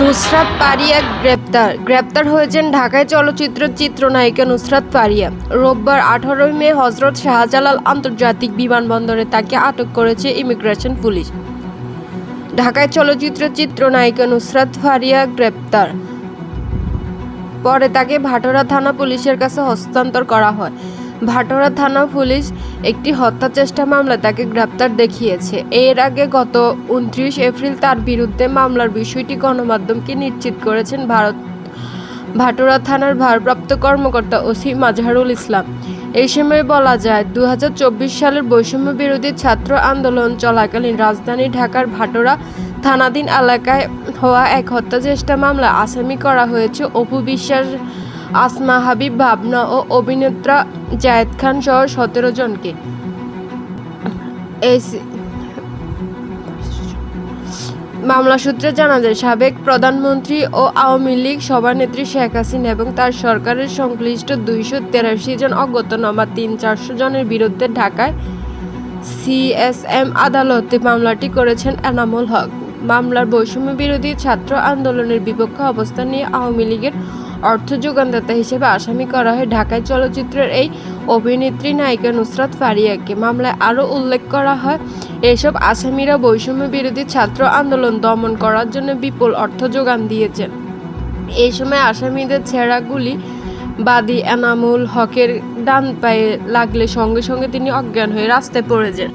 নুসরাত পারিয়া গ্রেপ্তার। গ্রেপ্তার হয়েছেন ঢাকায় চলচ্চিত্র চিত্রনায়িকা নুসরাত পারিয়া। রোববার আঠারোই মে হজরত শাহজালাল আন্তর্জাতিক বিমানবন্দরে তাকে আটক করেছে ইমিগ্রেশন পুলিশ। ঢাকায় চলচ্চিত্র চিত্রনায়িকা নুসরাত ফারিয়া গ্রেপ্তার। পরে তাকে ভাটোরা থানা পুলিশের কাছে হস্তান্তর করা হয়। ভাটোরা থানা পুলিশ একটি হত্যা চেষ্টা মামলায় তাকে গ্রেপ্তার দেখিয়েছে। এর আগে গত উনত্রিশ এপ্রিল তার বিরুদ্ধে মামলার বিষয়টি গণমাধ্যমকে নিশ্চিত করেছেন ভারত ভাটোরা থানার ভারপ্রাপ্ত কর্মকর্তা ওসি মাজহারুল ইসলাম। এই সময় বলা যায় দুই হাজার চব্বিশ সালের বৈষম্য বিরোধী ছাত্র আন্দোলন চলাকালীন রাজধানী ঢাকার ভাটোরা থানাধীন এলাকায় হওয়া এক হত্যা চেষ্টা মামলা আসামি করা হয়েছে অপু বিশ্বাস আসমা হাবিব, ভাবনা ও অভিনেত্রা জায়েদ খান সহ সতেরো জনকে। মামলা সূত্রে জানা যায়, সাবেক প্রধানমন্ত্রী ও আওয়ামী লীগ সভানেত্রী শেখ হাসিনা এবং তার সরকারের সংশ্লিষ্ট দুইশো তেরাশি জন অজ্ঞাতনামা, তিন চারশো জনের বিরুদ্ধে ঢাকায় সিএসএম আদালতে মামলাটি করেছেন এনামুল হক। মামলার বৈষম্য বিরোধী ছাত্র আন্দোলনের বিপক্ষে অবস্থান নিয়ে আওয়ামী লীগের অর্থ যোগানদাতা হিসেবে আসামি করা হয়। ঢাকায় চলচ্চিত্রের এই অভিনেত্রী নায়িকা নুসরাত ফারিয়াকে মামলায় আরও উল্লেখ করা হয়। এসব আসামিরা বৈষম্য বিরোধী ছাত্র আন্দোলন দমন করার জন্য বিপুল অর্থ যোগান দিয়েছেন। এই সময় আসামিদের ছেঁড়া গুলি বাদী এনামুল হকের ডান পায়ে লাগলে সঙ্গে সঙ্গে তিনি অজ্ঞান হয়ে রাস্তায় পড়ে যান।